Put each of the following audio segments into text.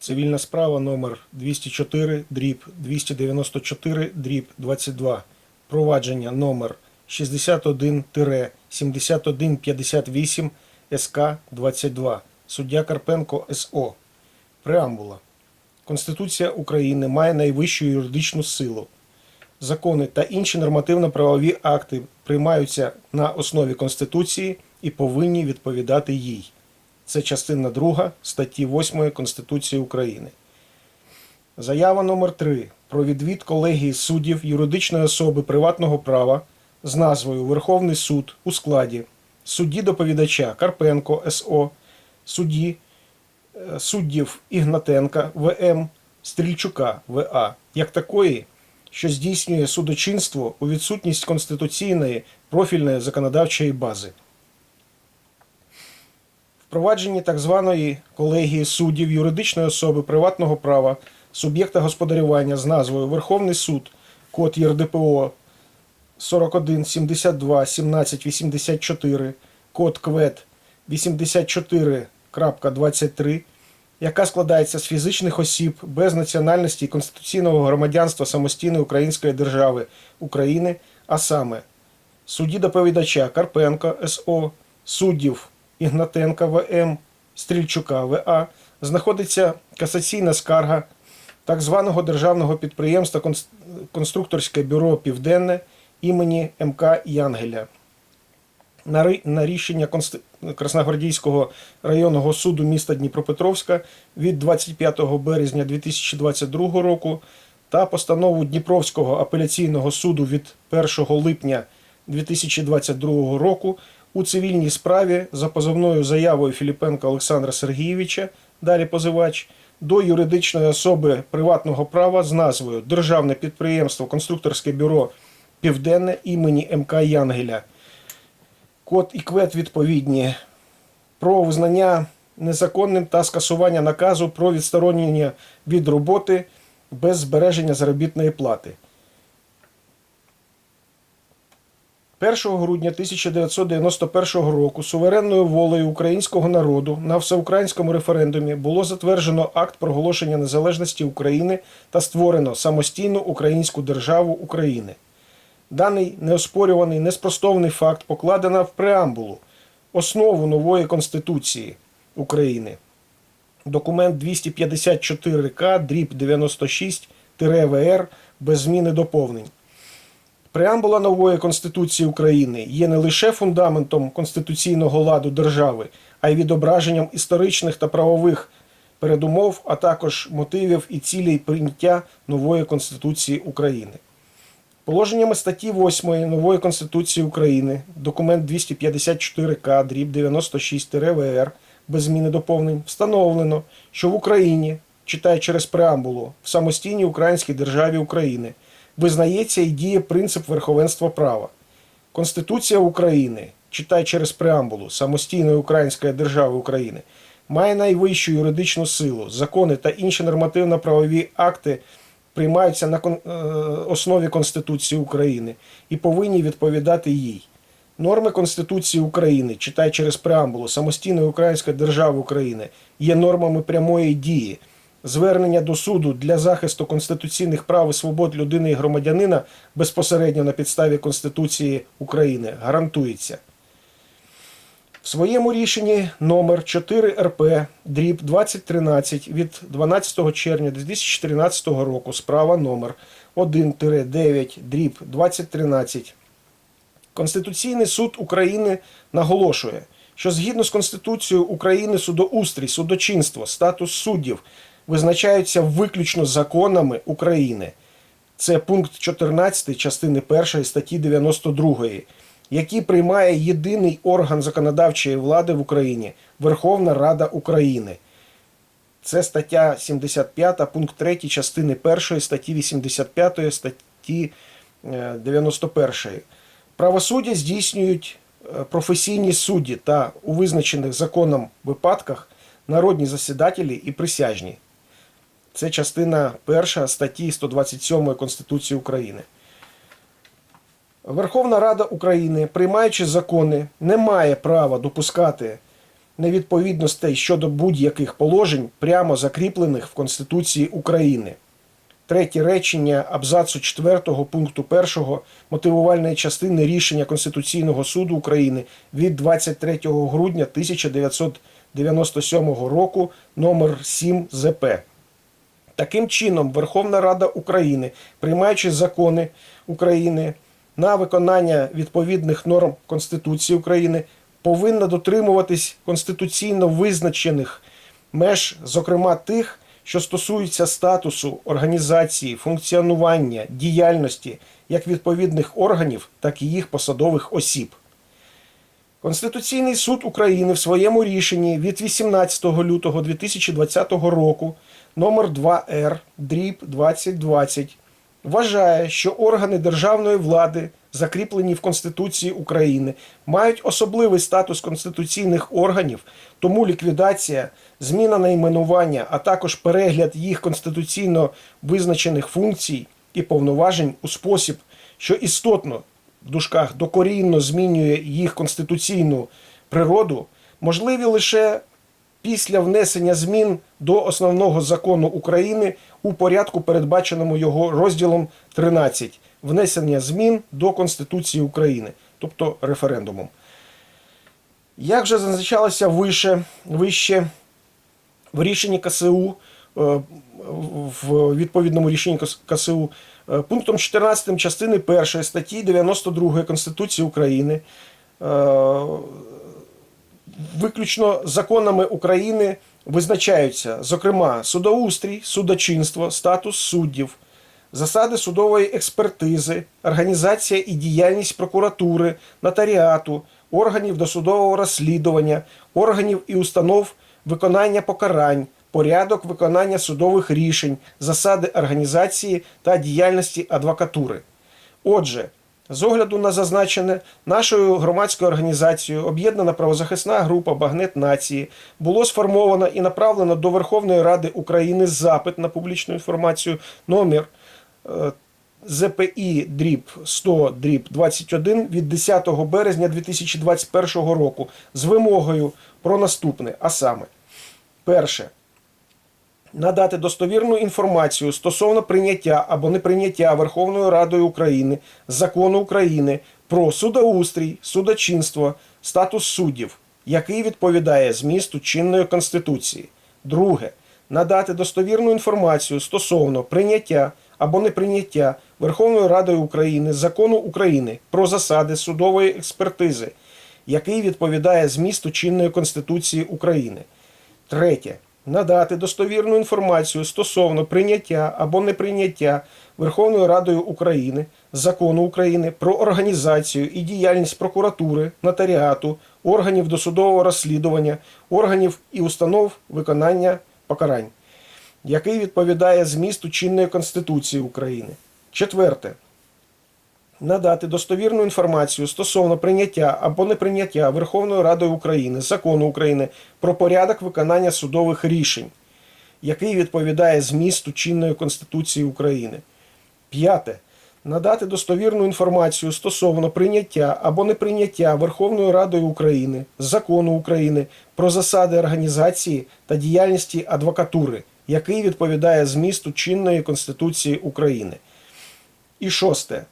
Цивільна справа номер 204 дріб 294 дріб 22. Провадження номер 61-7158 СК 22. Суддя Карпенко СО. Преамбула. Конституція України має найвищу юридичну силу. Закони та інші нормативно-правові акти приймаються на основі Конституції і повинні відповідати їй. Це частина 2 статті 8 Конституції України. Заява номер 3 про відвід колегії суддів юридичної особи приватного права з назвою Верховний суд у складі судді доповідача Карпенко СО, судді е, суддів Ігнатенка ВМ, Стрільчука ВА, як такої, що здійснює судочинство у відсутність конституційної профільної законодавчої бази. Впровадженні так званої колегії суддів юридичної особи приватного права суб'єкта господарювання з назвою Верховний суд, код ЄРДПО 41 72 17 84, код КВЕД 84.23, яка складається з фізичних осіб без національності і конституційного громадянства самостійної української держави України, а саме судді доповідача Карпенка СО, суддів Ігнатенка ВМ, Стрільчука ВА, знаходиться касаційна скарга так званого державного підприємства Конструкторське бюро Південне імені МК Янгеля. На рішення Красногвардійського районного суду міста Дніпропетровська від 25 березня 2022 року та постанову Дніпровського апеляційного суду від 1 липня 2022 року у цивільній справі за позовною заявою Філіпенка Олександра Сергійовича, далі позивач, до юридичної особи приватного права з назвою Державне підприємство Конструкторське бюро Південне імені МК Янгеля. Код і квет відповідні про визнання незаконним та скасування наказу про відсторонення від роботи без збереження заробітної плати. 1 грудня 1991 року суверенною волею українського народу на всеукраїнському референдумі було затверджено акт проголошення незалежності України та створено самостійну українську державу України. Даний неоспорюваний, неспростовний факт покладено в преамбулу, основу нової Конституції України. Документ 254К, дріб 96-ВР без зміни доповнень. Преамбула нової Конституції України є не лише фундаментом конституційного ладу держави, а й відображенням історичних та правових передумов, а також мотивів і цілей прийняття нової Конституції України. Положеннями статті 8 нової Конституції України, документ 254К, дріб 96-ВР, без зміни доповнень, встановлено, що в Україні, читає через преамбулу, в самостійній українській державі України, визнається і діє принцип верховенства права. Конституція України, читай через преамбулу самостійної української держави України, має найвищу юридичну силу. Закони та інші нормативно-правові акти приймаються на е, основі Конституції України і повинні відповідати їй. Норми Конституції України, читай через преамбулу самостійної української держави України, є нормами прямої дії. Звернення до суду для захисту конституційних прав і свобод людини і громадянина безпосередньо на підставі Конституції України гарантується. В своєму рішенні номер 4 РП дріб 2013 від 12 червня 2014 року справа номер 1-9 дріб 2013 Конституційний суд України наголошує, що згідно з Конституцією України судоустрій, судочинство, статус суддів визначаються виключно законами України. Це пункт 14 частини 1 статті 92, який приймає єдиний орган законодавчої влади в Україні Верховна Рада України. Це стаття 75, пункт 3 частини 1 статті 85 статті е, 91. Правосуддя здійснюють е, професійні судді та у визначених законом випадках народні засідателі і присяжні. Це частина 1 статті 127 Конституції України. Верховна Рада України, приймаючи закони, не має права допускати невідповідностей щодо будь-яких положень, прямо закріплених в Конституції України. Третє речення абзацу 4 пункту 1 мотивувальної частини рішення Конституційного суду України від 23 грудня 1997 року номер 7 ЗП. Таким чином, Верховна Рада України, приймаючи закони України на виконання відповідних норм Конституції України, повинна дотримуватись конституційно визначених меж, зокрема тих, що стосуються статусу, організації, функціонування, діяльності як відповідних органів, так і їх посадових осіб. Конституційний суд України в своєму рішенні від 18 лютого 2020 року номер 2Р дріб 2020 вважає, що органи державної влади, закріплені в Конституції України, мають особливий статус конституційних органів, тому ліквідація, зміна найменування, а також перегляд їх конституційно визначених функцій і повноважень у спосіб, що істотно в дужках докорінно змінює їх конституційну природу, можливі лише після внесення змін до основного закону України у порядку, передбаченому його розділом 13 внесення змін до Конституції України, тобто референдумом. Як вже зазначалося вище, вище в рішенні КСУ, е, в відповідному рішенні КСУ, е, пунктом 14 частини 1 статті 92 Конституції України е, виключно законами України визначаються, зокрема, судоустрій, судочинство, статус суддів, засади судової експертизи, організація і діяльність прокуратури, нотаріату, органів досудового розслідування, органів і установ виконання покарань. Порядок виконання судових рішень, засади організації та діяльності адвокатури. Отже, з огляду на зазначене, нашою громадською організацією Об'єднана правозахисна група Багнет Нації було сформовано і направлено до Верховної Ради України запит на публічну інформацію номер е, ЗПІ дріб 100 дріб 21 від 10 березня 2021 року з вимогою про наступне, а саме, перше надати достовірну інформацію стосовно прийняття або неприйняття Верховною Радою України закону України про судоустрій, судочинство, статус суддів, який відповідає змісту чинної Конституції. Друге. Надати достовірну інформацію стосовно прийняття або неприйняття Верховною Радою України закону України про засади судової експертизи, який відповідає змісту чинної Конституції України. Третє надати достовірну інформацію стосовно прийняття або неприйняття Верховною Радою України закону України про організацію і діяльність прокуратури, нотаріату, органів досудового розслідування, органів і установ виконання покарань, який відповідає змісту чинної Конституції України. Четверте надати достовірну інформацію стосовно прийняття або неприйняття Верховною Радою України закону України про порядок виконання судових рішень, який відповідає змісту чинної Конституції України. П'яте. Надати достовірну інформацію стосовно прийняття або неприйняття Верховною Радою України закону України про засади організації та діяльності адвокатури, який відповідає змісту чинної Конституції України. І шосте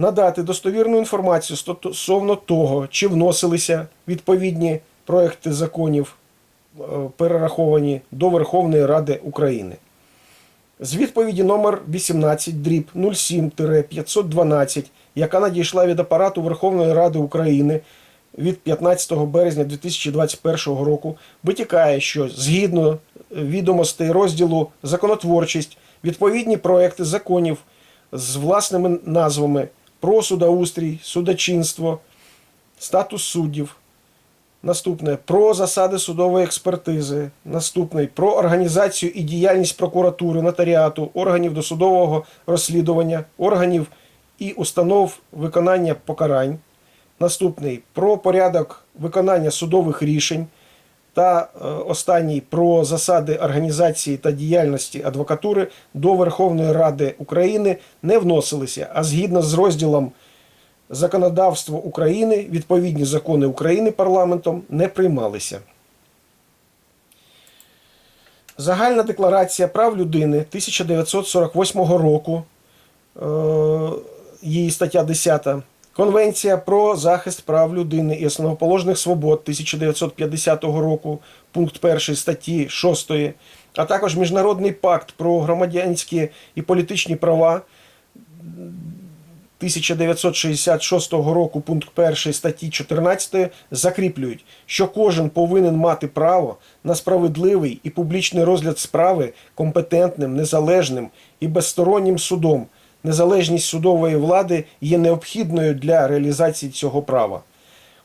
надати достовірну інформацію стосовно того, чи вносилися відповідні проекти законів, е, перераховані до Верховної Ради України. З відповіді номер 18 дріб 07-512, яка надійшла від апарату Верховної Ради України від 15 березня 2021 року, витікає, що згідно відомостей розділу законотворчість, відповідні проекти законів з власними назвами про судоустрій, судочинство, статус суддів. Наступне про засади судової експертизи. Наступний про організацію і діяльність прокуратури, нотаріату, органів досудового розслідування, органів і установ виконання покарань. Наступний про порядок виконання судових рішень. Та е, останній про засади організації та діяльності адвокатури до Верховної Ради України не вносилися, а згідно з розділом законодавства України відповідні закони України парламентом не приймалися. Загальна декларація прав людини 1948 року, е, її стаття 10. Конвенція про захист прав людини і основоположних свобод 1950 року, пункт 1 статті 6, а також Міжнародний пакт про громадянські і політичні права 1966 року, пункт 1 статті 14 закріплюють, що кожен повинен мати право на справедливий і публічний розгляд справи компетентним, незалежним і безстороннім судом. Незалежність судової влади є необхідною для реалізації цього права.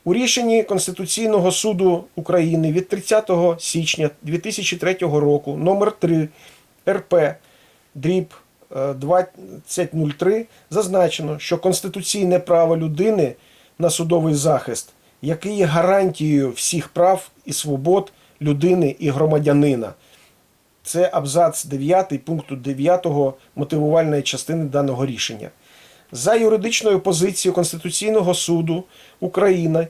У рішенні Конституційного суду України від 30 січня 2003 року номер 3 РП дріб е, 2003 зазначено, що конституційне право людини на судовий захист, який є гарантією всіх прав і свобод людини і громадянина. Це абзац 9 пункту 9 мотивувальної частини даного рішення. За юридичною позицією Конституційного суду України,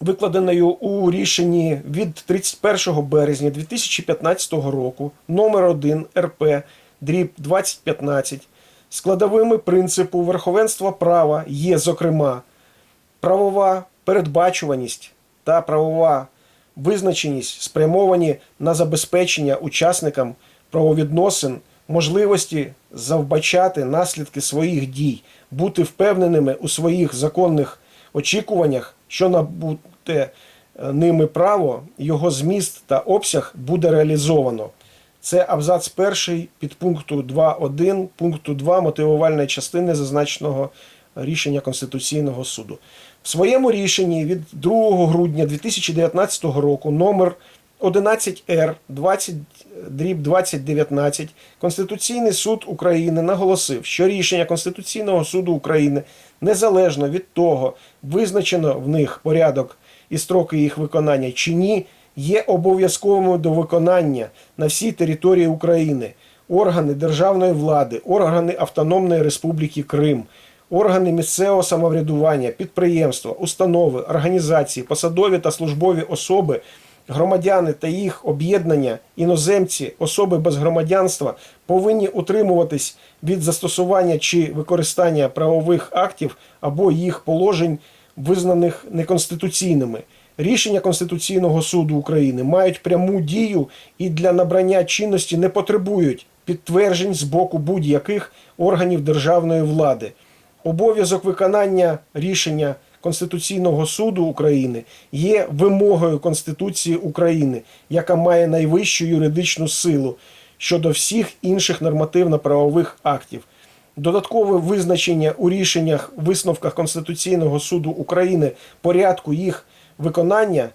викладеною у рішенні від 31 березня 2015 року номер 1 РП дріб 2015, складовими принципу верховенства права є, зокрема, правова передбачуваність та правова визначеність спрямовані на забезпечення учасникам правовідносин можливості завбачати наслідки своїх дій, бути впевненими у своїх законних очікуваннях, що набуте е, ними право, його зміст та обсяг буде реалізовано. Це абзац перший підпункту 2.1 пункту 2 мотивувальної частини зазначеного рішення Конституційного суду. В своєму рішенні від 2 грудня 2019 року номер 11Р 20 дріб 2019 Конституційний суд України наголосив, що рішення Конституційного суду України незалежно від того, визначено в них порядок і строки їх виконання чи ні, є обов'язковими до виконання на всій території України. Органи державної влади, органи Автономної Республіки Крим, органи місцевого самоврядування, підприємства, установи, організації, посадові та службові особи, громадяни та їх об'єднання, іноземці, особи без громадянства повинні утримуватись від застосування чи використання правових актів або їх положень, визнаних неконституційними. Рішення Конституційного суду України мають пряму дію і для набрання чинності не потребують підтверджень з боку будь-яких органів державної влади. Обов'язок виконання рішення Конституційного суду України є вимогою Конституції України, яка має найвищу юридичну силу щодо всіх інших нормативно-правових актів. Додаткове визначення у рішеннях висновках Конституційного суду України порядку їх виконання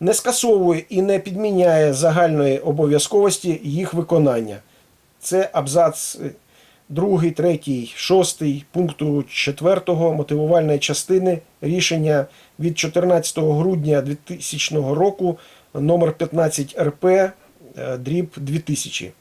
не скасовує і не підміняє загальної обов'язковості їх виконання. Це абзац 2, 3, 6 пункту 4 мотивувальної частини рішення від 14 грудня 2000 року номер 15 РП е, дріб 2000.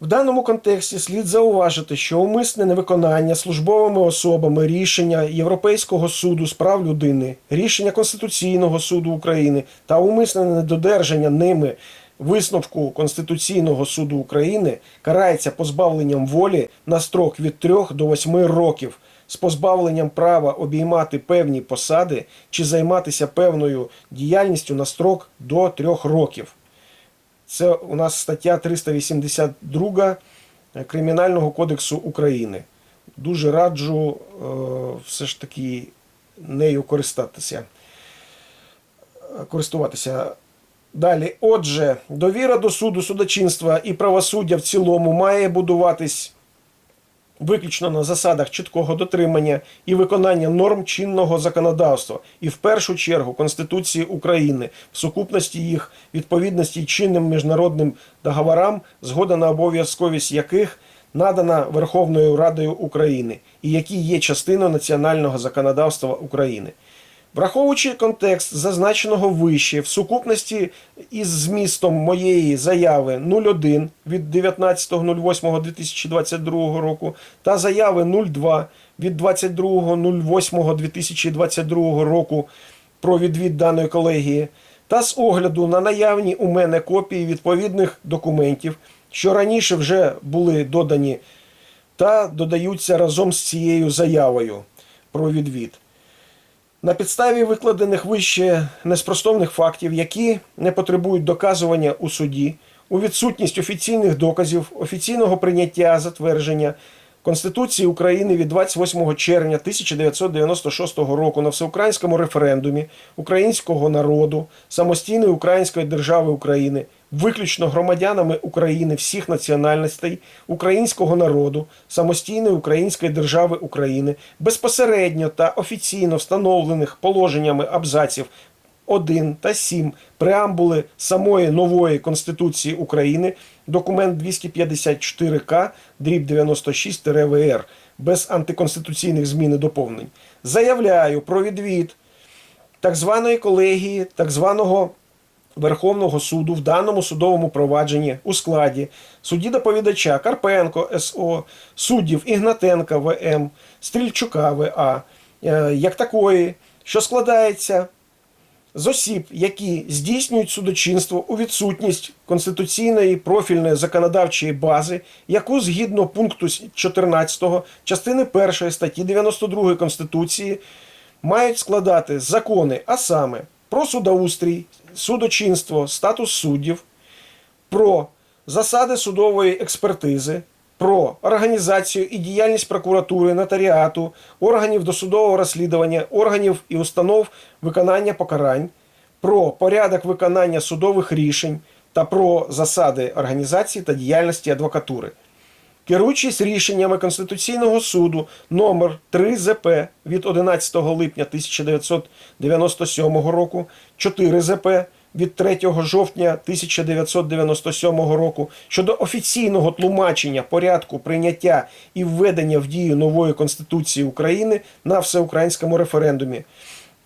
В даному контексті слід зауважити, що умисне невиконання службовими особами рішення Європейського суду з прав людини, рішення Конституційного суду України та умисне недодержання ними висновку Конституційного суду України карається позбавленням волі на строк від 3 до 8 років з позбавленням права обіймати певні посади чи займатися певною діяльністю на строк до 3 років. Це у нас стаття 382 Кримінального кодексу України. Дуже раджу е, все ж таки нею користатися. користуватися. Далі, отже, довіра до суду, судочинства і правосуддя в цілому має будуватись виключно на засадах чіткого дотримання і виконання норм чинного законодавства, і в першу чергу Конституції України, в сукупності їх відповідності чинним міжнародним договорам, згода на обов'язковість яких надана Верховною Радою України і які є частиною національного законодавства України. Враховуючи контекст зазначеного вище в сукупності із змістом моєї заяви 01 від 19.08.2022 року та заяви 02 від 22.08.2022 року про відвід даної колегії, та з огляду на наявні у мене копії відповідних документів, що раніше вже були додані та додаються разом з цією заявою про відвід. На підставі викладених вище неспростовних фактів, які не потребують доказування у суді, у відсутність офіційних доказів, офіційного прийняття затвердження Конституції України від 28 червня 1996 року на всеукраїнському референдумі українського народу, самостійної української держави України, виключно громадянами України всіх національностей українського народу, самостійної української держави України, безпосередньо та офіційно встановлених положеннями абзаців 1 та 7 преамбули самої нової Конституції України, документ 254К, дріб 96-ВР, без антиконституційних змін і доповнень. Заявляю про відвід так званої колегії, так званого Верховного суду в даному судовому провадженні у складі судді доповідача Карпенко СО, суддів Ігнатенка ВМ, Стрільчука ВА, е, як такої, що складається з осіб, які здійснюють судочинство у відсутність конституційної профільної законодавчої бази, яку згідно пункту 14 частини 1 статті 92 Конституції мають складати закони, а саме про судоустрій, судочинство, статус суддів, про засади судової експертизи, про організацію і діяльність прокуратури, нотаріату, органів досудового розслідування, органів і установ виконання покарань, про порядок виконання судових рішень та про засади організації та діяльності адвокатури. Керуючись рішеннями Конституційного суду номер 3 ЗП від 11 липня 1997 року, 4 ЗП від 3 жовтня 1997 року щодо офіційного тлумачення порядку прийняття і введення в дію нової Конституції України на всеукраїнському референдумі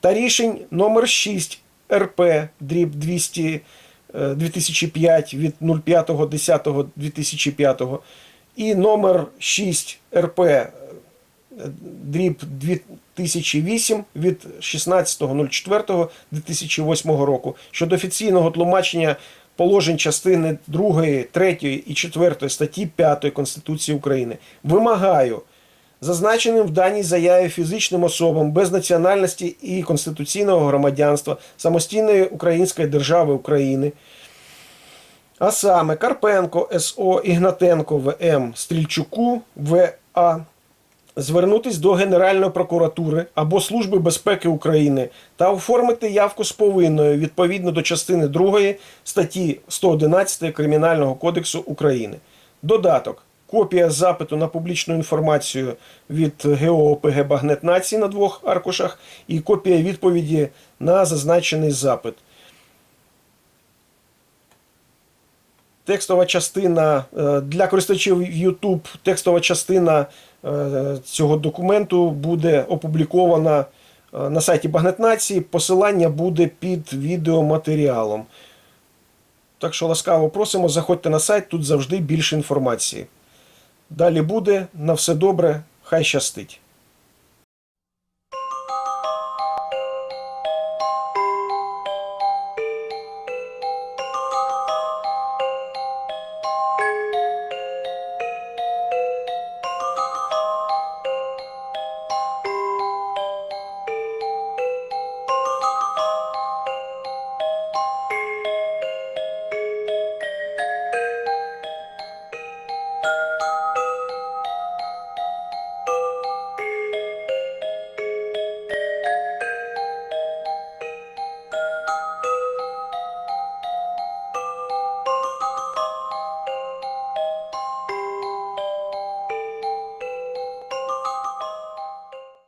та рішень номер 6 РП дріб 200 е, 2005 від 05.10.2005 і номер 6 РП е, дріб 2008 від 16.04.2008 року щодо офіційного тлумачення положень частини 2, 3 і 4 статті 5 Конституції України. Вимагаю зазначеним в даній заяві фізичним особам без національності і конституційного громадянства самостійної Української держави України. А саме Карпенко СО Ігнатенко ВМ Стрільчуку ВА звернутись до Генеральної прокуратури або Служби безпеки України та оформити явку з повинною відповідно до частини 2 статті 111 Кримінального кодексу України. Додаток. Копія запиту на публічну інформацію від ГО ОПГ Багнет Нації на двох аркушах і копія відповіді на зазначений запит. Текстова частина е, для користувачів YouTube, текстова частина е, цього документу буде опублікована е, на сайті Багнет Нації. Посилання буде під відеоматеріалом. Так що ласкаво просимо, заходьте на сайт, тут завжди більше інформації. Далі буде. На все добре, хай щастить.